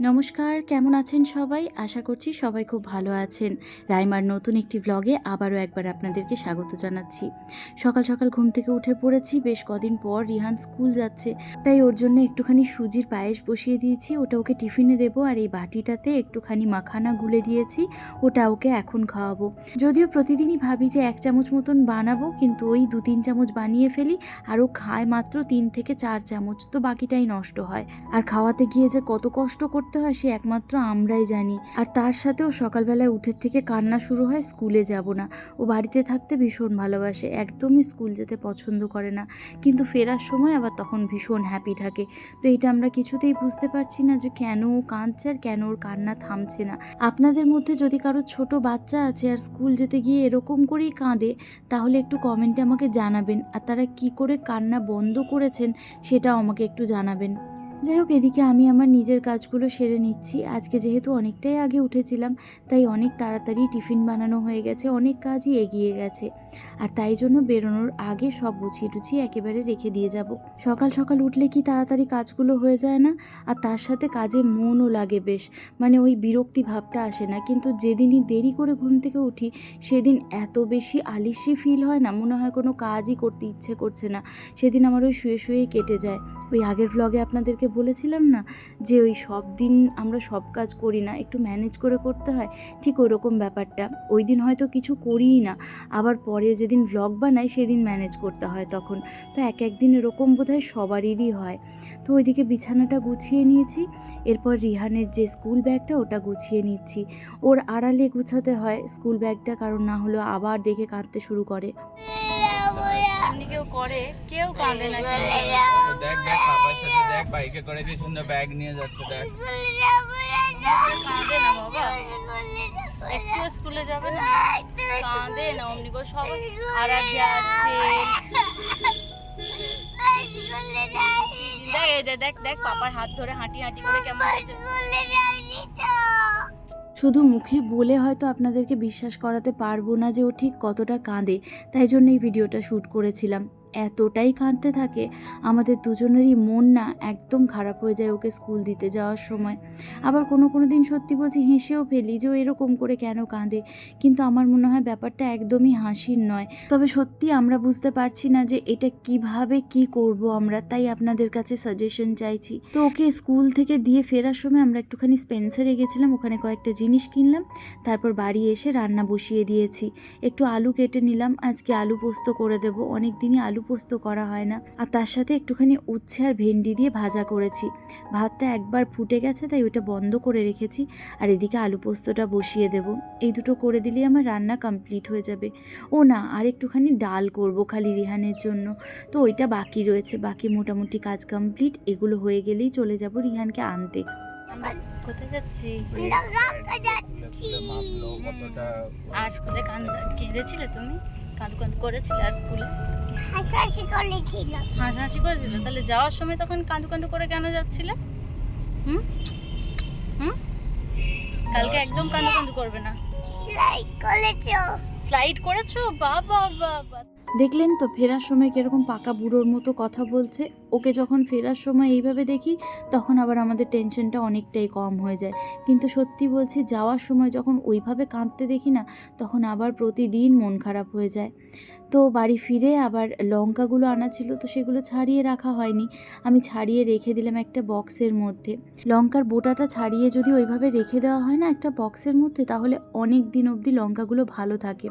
নমস্কার, কেমন আছেন সবাই? আশা করছি সবাই খুব ভালো আছেন। রাইমার নতুন একটি ব্লগে আবারও একবার আপনাদেরকে স্বাগত জানাচ্ছি। সকাল সকাল ঘুম থেকে উঠে পড়েছি, বেশ কদিন পর রিহান স্কুল যাচ্ছে। তাই ওর জন্য একটুখানি সুজির পায়েস বসিয়ে দিয়েছি, ওটা ওকে টিফিনে দেবো আর এই বাটিটাতে একটুখানি মাখানা গুলে দিয়েছি, ওটা ওকে এখন খাওয়াবো। যদিও প্রতিদিনই ভাবি যে এক চামচ মতন বানাবো, কিন্তু ওই দু তিন চামচ বানিয়ে ফেলি আর ও খায় মাত্র তিন থেকে চার চামচ, তো বাকিটাই নষ্ট হয়। আর খাওয়াতে গিয়ে যে কত কষ্ট করতে হয় সে একমাত্র আমরাই জানি। আর তার সাথেও সকালবেলায় উঠের থেকে কান্না শুরু হয় স্কুলে যাব না। ও বাড়িতে থাকতে ভীষণ ভালোবাসে, একদমই স্কুল যেতে পছন্দ করে না। কিন্তু ফেরার সময় আবার তখন ভীষণ হ্যাপি থাকে। তো এটা আমরা কিছুতেই বুঝতে পারছি না যে কেন ও কাঁদছে আর কেন ওর কান্না থামছে না। আপনাদের মধ্যে যদি কারও ছোট বাচ্চা আছে আর স্কুল যেতে গিয়ে এরকম করেই কাঁদে, তাহলে একটু কমেন্টে আমাকে জানাবেন। আর তারা কি করে কান্না বন্ধ করেছেন, সেটাও আমাকে একটু জানাবেন। যাই হোক, এদিকে আমি আমার নিজের কাজগুলো সেরে নিচ্ছি। আজকে যেহেতু অনেকটাই আগে উঠেছিলাম, তাই অনেক তাড়াতাড়ি টিফিন বানানো হয়ে গেছে, অনেক কাজই এগিয়ে গেছে। আর তাই জন্য বেরোনোর আগে সব গুছিয়ে টুছিয়ে একেবারে রেখে দিয়ে যাব। সকাল সকাল উঠলে কি তাড়াতাড়ি কাজগুলো হয়ে যায় না? আর তার সাথে কাজে মনও লাগে বেশ। মানে ওই বিরক্তি ভাবটা আসে না। কিন্তু যেদিনই দেরি করে ঘুম থেকে উঠি, সেদিন এত বেশি আলিসি ফিল হয় না, মনে হয় কোনো কাজই করতে ইচ্ছে করছে না। সেদিন আমার ওই শুয়ে শুয়েই কেটে যায়। ওই আগের ব্লগে আপনাদেরকে বলেছিলাম না যে ওই সব দিন আমরা সব কাজ করি না, একটু ম্যানেজ করে করতে হয়? ঠিক ওরকম ব্যাপারটা। ওই দিন হয়তো কিছু করিই না। আবার পরে যেদিন ব্লগ বানাই সেদিন ম্যানেজ করতে হয় তখন। তো এক একদিন এরকম বোধহয় সবারই হয়। তো ওইদিকে বিছানাটা গুছিয়ে নিয়েছি। এরপর রিহানের যে স্কুল ব্যাগটা ওটা গুছিয়ে নিচ্ছি। ওর আড়ালে গুছাতে হয় স্কুল ব্যাগটা কারণ না হলেও আবার দেখে কাঁদতে শুরু করে। এমনি কেউ করে কেউ কাঁদে না কেউ দেখ দেখ পাপার সাথে দেখ বাইকে করে কি সুন্দর ব্যাগ নিয়ে যাচ্ছে দেখ। কাঁদে না বাবা। একটু স্কুলে যাবে না? কাঁদে না অমনি করে সব আরাধ্যা আছে দেখ দেখ দেখ পাপার হাত ধরে হাঁটি হাঁটি করে কেমন হয়েছে। শুধু মুখে বলে হয়তো আপনাদেরকে বিশ্বাস করাতে পারব না যে ও ঠিক কতটা কাঁদে, তাই জন্য এই ভিডিওটা শ্যুট করেছিলাম। এতটাই কাঁদতে থাকে, আমাদের দুজনেরই মন না একদম খারাপ হয়ে যায় ওকে স্কুল দিতে যাওয়ার সময়। আবার কোনো কোনো দিন সত্যি বলছি হেসেও ফেলি যে ও এরকম করে কেন কাঁদে, কিন্তু আমার মনে হয় ব্যাপারটা একদমই হাসির নয়। তবে সত্যি আমরা বুঝতে পারছি না যে এটা কীভাবে কি করব আমরা, তাই আপনাদের কাছে সাজেশন চাইছি। তো ওকে স্কুল থেকে দিয়ে ফেরার সময় আমরা একটুখানি স্পেন্সারে গেছিলাম, ওখানে কয়েকটা জিনিস কিনলাম, তারপর বাড়ি এসে রান্না বসিয়ে দিয়েছি। একটু আলু কেটে নিলাম, আজকে আলু পোস্ত করে দেবো অনেক দিনই আলু পোস্ত করা হয় না। আর তার সাথে একটুখানি উচ্ছে আর ভেন্ডি দিয়ে ভাজা করেছি। ভাতটা একবার ফুটে গেছে তাই ওটা বন্ধ করে রেখেছি। আর এদিকে আলু পোস্তটা বসিয়ে দেব। এই দুটো করে দিলেই আমার রান্না কমপ্লিট হয়ে যাবে। ও না আর একটুখানি ডাল করব খালি রিহানের জন্য। তো ওইটা বাকি রয়েছে। বাকি মোটামুটি কাজ কমপ্লিট। এগুলো হয়ে গেলেই চলে যাব রিহানকে আনতে। কোথায় যাচ্ছি? আর স্কুলে কান্দ কেঁদেছিলে তুমি? কাঁদু কাঁদু করেছিল আর স্কুলে? হাসাহাসি করেছিল হাসাহাসি করেছিল? তাহলে যাওয়ার সময় তখন কাঁদু কাঁদু করে কেন যাচ্ছিলে? হুম? হুম? কালকে একদম কাঁদু কাঁদু করবে না। স্লাইড করেছ? স্লাইড করেছ? বাবা বাবা। দেখলেন তো ফেরার সময় কীরকম পাকা বুড়োর মতো কথা বলছে। ওকে যখন ফেরার সময় এইভাবে দেখি, তখন আবার আমাদের টেনশনটা অনেকটাই কম হয়ে যায়। কিন্তু সত্যি বলছি, যাওয়ার সময় যখন ওইভাবে কাঁদতে দেখি না, তখন আবার প্রতিদিন মন খারাপ হয়ে যায়। তো বাড়ি ফিরে আবার লঙ্কাগুলো আনা ছিল, তো সেগুলো ছাড়িয়ে রাখা হয়নি। আমি ছাড়িয়ে রেখে দিলাম একটা বক্সের মধ্যে। লঙ্কার বোটাটা ছাড়িয়ে যদি ওইভাবে রেখে দেওয়া হয় না একটা বক্সের মধ্যে, তাহলে অনেক দিন অবধি লঙ্কাগুলো ভালো থাকে।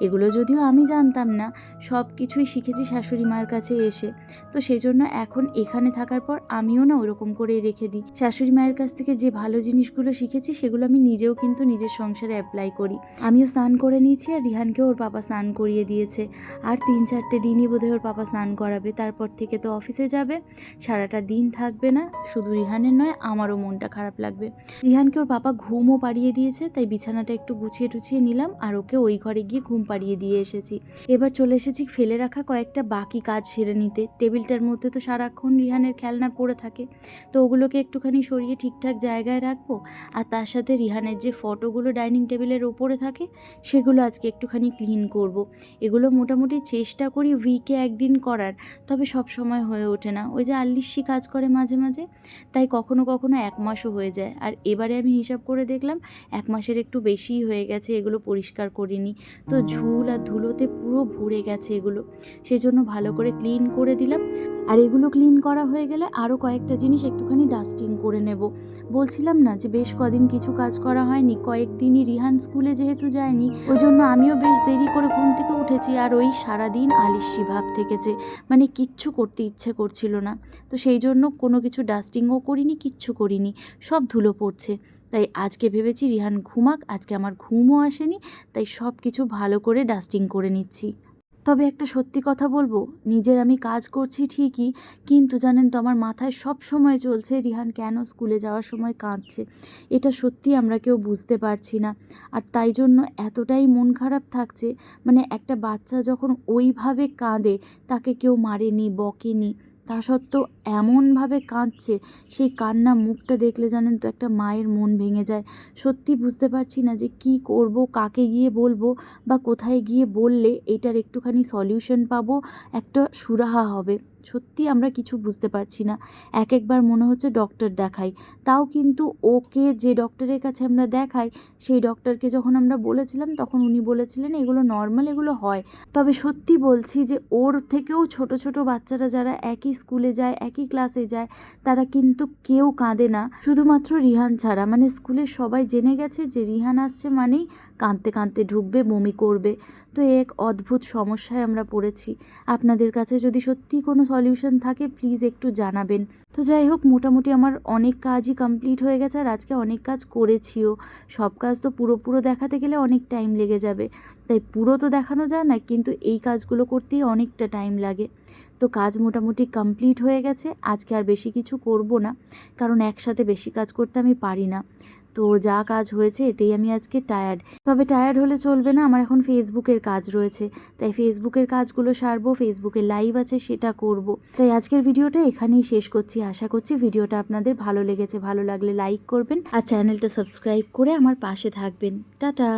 এগুলো যদিও আমি জানতাম না সব কিছুই শিখেছি শাশুড়ি মার কাছে এসে। তো সেই জন্য এখন এখানে থাকার পর আমিও না ওরকম করে রেখে দিই। শাশুড়ি মায়ের কাছ থেকে যে ভালো জিনিসগুলো শিখেছি, সেগুলো আমি নিজেও কিন্তু নিজের সংসারে অ্যাপ্লাই করি। আমিও স্নান করে নিয়েছি আর রিহানকেও ওর পাপা স্নান করিয়ে দিয়েছে। আর তিন চারটে দিনই বোধহয় ওর পাপা স্নান করাবে। তারপর থেকে তো অফিসে যাবে। সারাটা দিন থাকবে না। শুধু রিহানের নয়, আমারও মনটা খারাপ লাগবে। রিহানকে ওর পাপা ঘুমও পাড়িয়ে দিয়েছে, তাই বিছানাটা একটু গুছিয়ে টুছিয়ে নিলাম আর ওকে ওই ঘরে গিয়ে ঘুম পাড়িয়ে দিয়ে এসেছি। এবার চলে এসেছি ফেলে রাখা কয়েকটা বাকি কাজ সেরে নিতে। টেবিলটার মধ্যে তো সারাক্ষণ রিহানের খেলনা পড়ে থাকে। তো ওগুলোকে একটুখানি সরিয়ে ঠিকঠাক জায়গায় রাখব। আর তার সাথে রিহানের যে ফটোগুলো ডাইনিং টেবিলের ওপরে থাকে, সেগুলো আজকে একটুখানি ক্লিন করব। এগুলো মোটামুটি চেষ্টা করি উইকে একদিন করার, তবে সব সময় হয়ে ওঠে না। ওই যে আল্লিশি কাজ করে মাঝে মাঝে, তাই কখনো কখনো এক মাসও হয়ে যায়। আর এবারে আমি হিসাব করে দেখলাম, এক মাসের একটু বেশিই হয়ে গেছে, এগুলো পরিষ্কার করিনি। তো ঝুল আর ধুলোতে পুরো ভরে গেছে এগুলো। সেজন্য ভালো করে ক্লিন করে দিলাম। আর এগুলো ক্লিন করা হয়ে গেলে আরও কয়েকটা জিনিস একটুখানি ডাস্টিং করে নেব। বলছিলাম না যে বেশ কদিন কিছু কাজ করা হয়নি, কয়েকদিনই রিহান স্কুলে যেহেতু যায়নি ওই জন্য আমিও বেশ দেরি করে ঘুম থেকে উঠেছি আর ওই সারাদিন আলিস্যি ভাব থেকেছে মানে কিচ্ছু করতে ইচ্ছে করছিল না। তো সেই জন্য কোনো কিছু ডাস্টিংও করিনি, কিচ্ছু করিনি, সব ধুলো পড়ছে। তাই আজকে ভেবেছি রিহান ঘুমাক, আজকে আমার ঘুমও আসেনি, তাই সব কিছু ভালো করে ডাস্টিং করে নিচ্ছি। তবে একটা সত্যি কথা বলব, নিজের আমি কাজ করছি ঠিকই, কিন্তু জানেন তো আমার মাথায় সব সময় চলছে রিহান কেন স্কুলে যাওয়ার সময় কাঁদছে। এটা সত্যি আমরা কেউ বুঝতে পারছি না। আর তাই জন্য এতটাই মন খারাপ থাকছে মানে একটা বাচ্চা যখন ওইভাবে কাঁদে, তাকে কেউ মারেনি, বকেনি। তা সত্ত্বেও এমনভাবে কাঁদছে, সেই কান্না মুখটা দেখলে জানেন তো একটা মায়ের মন ভেঙে যায়। সত্যি বুঝতে পারছি না যে কি করব, কাকে গিয়ে বলব বা কোথায় গিয়ে বললে এটার একটুখানি সলিউশন পাবো, একটা সুরাহা হবে। সত্যি আমরা কিছু বুঝতে পারছি না। এক একবার মনে হচ্ছে ডক্টর দেখাই। তাও কিন্তু ওকে যে ডক্টরের কাছে আমরা দেখাই, সেই ডক্টরকে যখন আমরা বলেছিলাম, তখন উনি বলেছিলেন, এগুলো নর্মাল এগুলো হয়। তবে সত্যি বলছি যে, ওর থেকেও ছোট ছোট বাচ্চারা যারা একই স্কুলে যায়, একই ক্লাসে যায়, তারা কিন্তু কেউ কাঁদে না। শুধুমাত্র রিহান ছাড়া। মানে স্কুলে সবাই জেনে গেছে যে, রিহান আসছে মানেই কাঁদতে কাঁদতে ঢুকবে, বমি করবে। তো এক অদ্ভুত সমস্যায় আমরা পড়েছি। আপনাদের কাছে যদি সত্যি কোনো সলিউশন থাকে প্লিজ একটু জানাবেন। তো যাই হোক, মোটামুটি আমার অনেক কাজই কমপ্লিট হয়ে গেছে আর আজকে অনেক কাজ করেছিও। সব কাজ তো পুরো পুরো দেখাতে গেলে অনেক টাইম লেগে যাবে। তাই পুরো তো দেখানো যায় না, কিন্তু এই কাজগুলো করতেই অনেকটা টাইম লাগে। তো কাজ মোটামুটি কমপ্লিট হয়ে গেছে, আজকে আর বেশি কিছু করব না, কারণ একসাথে বেশি কাজ করতে আমি পারি না। তো যা কাজ হয়েছে এতেই আমি আজকে টায়ার্ড তবে টায়ার্ড হলে চলবে না, আমার এখন ফেসবুকের কাজ রয়েছে। তাই ফেসবুকের কাজগুলো সারবো, ফেসবুকে লাইভ আছে সেটা করব। তাই আজকের ভিডিওটা এখানেই শেষ করছি। আশা করছি ভিডিওটা আপনাদের ভালো লেগেছে। ভালো লাগলে লাইক করবেন আর চ্যানেলটা সাবস্ক্রাইব করে আমার পাশে থাকবেন। টাটা।